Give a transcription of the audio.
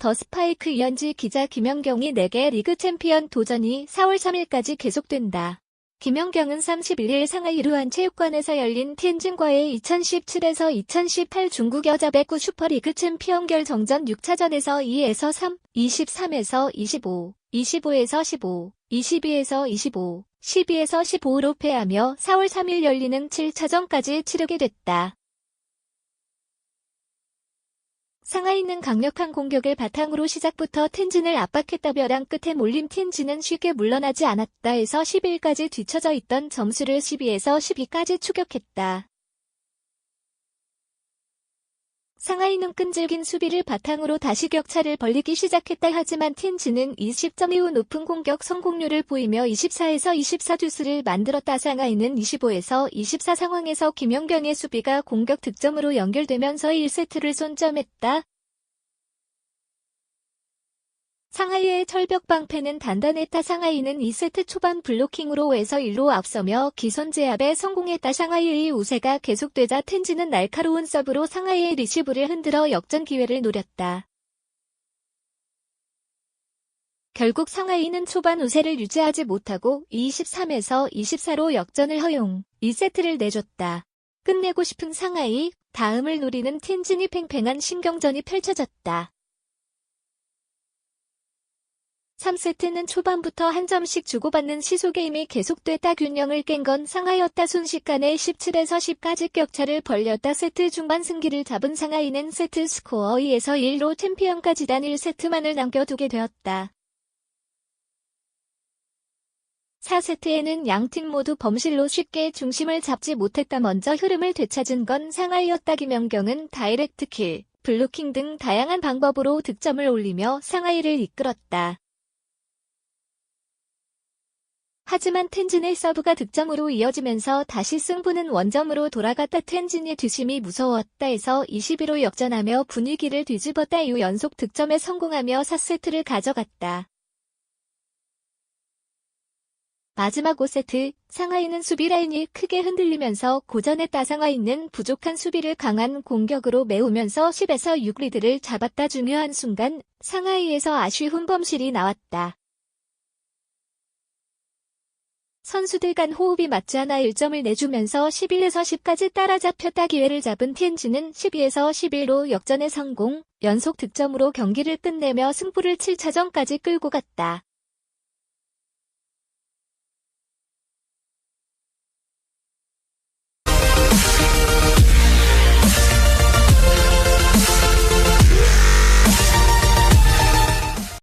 더 스파이크 이현지 기자 김연경이 4개 리그 챔피언 도전이 4월 3일까지 계속된다. 김연경은 31일 상하 이 루안 체육관에서 열린 텐진과의 2017에서 2018 중국 여자 배구 슈퍼리그 챔피언 결정전 6차전에서 2에서 3, 23에서 25, 25에서 15, 22에서 25, 12에서 15로 패하며 4월 3일 열리는 7차전까지 치르게 됐다. 상하이는 강력한 공격을 바탕으로 시작부터 텐진을 압박했다 벼랑 끝에 몰림 텐진은 쉽게 물러나지 않았다 해서 10일까지 뒤처져 있던 점수를 12에서 12까지 추격했다. 상하이는 끈질긴 수비를 바탕으로 다시 격차를 벌리기 시작했다 하지만 텐진은 20점 이후 높은 공격 성공률을 보이며 24에서 24 듀스를 만들었다 상하이는 25에서 24 상황에서 김연경의 수비가 공격 득점으로 연결되면서 1세트를 손점했다. 상하이의 철벽 방패는 단단했다. 상하이는 2세트 초반 블로킹으로 5에서 1로 앞서며 기선 제압에 성공했다. 상하이의 우세가 계속되자 텐지는 날카로운 서브로 상하이의 리시브를 흔들어 역전 기회를 노렸다. 결국 상하이는 초반 우세를 유지하지 못하고 23에서 24로 역전을 허용, 2세트를 내줬다. 끝내고 싶은 상하이, 다음을 노리는 텐진이 팽팽한 신경전이 펼쳐졌다. 3세트는 초반부터 한 점씩 주고받는 시소게임이 계속됐다 균형을 깬 건 상하이였다 순식간에 17에서 10까지 격차를 벌렸다 세트 중반 승기를 잡은 상하이는 세트 스코어 2에서 1로 챔피언까지 단 1세트만을 남겨두게 되었다. 4세트에는 양팀 모두 범실로 쉽게 중심을 잡지 못했다 먼저 흐름을 되찾은 건 상하이였다 김연경은 다이렉트 킬, 블로킹 등 다양한 방법으로 득점을 올리며 상하이를 이끌었다. 하지만 텐진의 서브가 득점으로 이어지면서 다시 승부는 원점으로 돌아갔다 텐진의 뒷심이 무서웠다 해서 21호 역전하며 분위기를 뒤집었다 이후 연속 득점에 성공하며 4세트를 가져갔다. 마지막 5세트, 상하이는 수비 라인이 크게 흔들리면서 고전했다 상하이는 부족한 수비를 강한 공격으로 메우면서 10에서 6 리드를 잡았다 중요한 순간 상하이에서 아쉬운 범실이 나왔다. 선수들 간 호흡이 맞지 않아 1점을 내주면서 11에서 10까지 따라잡혔다 기회를 잡은 TNG는 12에서 11로 역전에 성공, 연속 득점으로 경기를 끝내며 승부를 7차전까지 끌고 갔다.